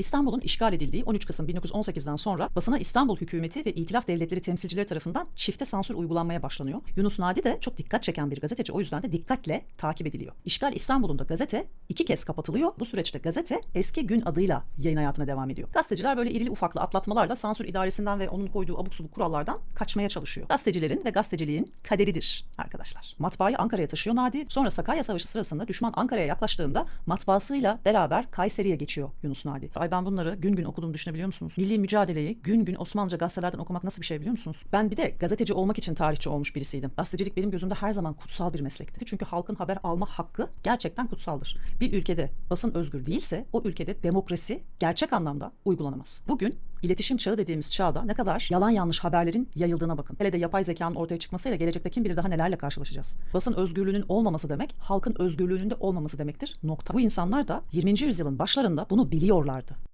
İstanbul'un işgal edildiği 13 Kasım 1918'den sonra basına İstanbul hükümeti ve İtilaf devletleri temsilcileri tarafından çifte sansür uygulanmaya başlanıyor. Yunus Nadi de çok dikkat çeken bir gazeteci o yüzden de dikkatle takip ediliyor. İşgal İstanbul'un da gazete iki kez kapatılıyor. Bu süreçte gazete eski gün adıyla yayın hayatına devam ediyor. Gazeteciler böyle irili ufaklı atlatmalarla sansür idaresinden ve onun koyduğu abuk subuk kurallardan kaçmaya çalışıyor. Gazetecilerin ve gazeteciliğin kaderidir arkadaşlar. Matbaayı Ankara'ya taşıyor Nadi. Sonra Sakarya Savaşı sırasında düşman Ankara'ya yaklaştığında matbaasıyla beraber Kayseri'ye geçiyor Yunus Nadi. Ay ben bunları gün gün okuduğumu düşünebiliyor musunuz? Milli mücadeleyi gün gün Osmanlıca gazetelerden okumak nasıl bir şey biliyor musunuz? Ben bir de gazeteci olmak için tarihçi olmuş birisiydim. Gazetecilik benim gözümde her zaman kutsal bir meslekti. Çünkü halkın haber alma hakkı gerçekten kutsaldır. Bir ülkede basın özgür değilse o ülkede demokrasi gerçek anlamda uygulanamaz. Bugün iletişim çağı dediğimiz çağda ne kadar yalan yanlış haberlerin yayıldığına bakın. Hele de yapay zekanın ortaya çıkmasıyla gelecekte kim bilir daha nelerle karşılaşacağız. Basın özgürlüğünün olmaması demek halkın özgürlüğünün de olmaması demektir. Nokta. Bu insanlar da 20. yüzyılın başlarında bunu biliyorlardı.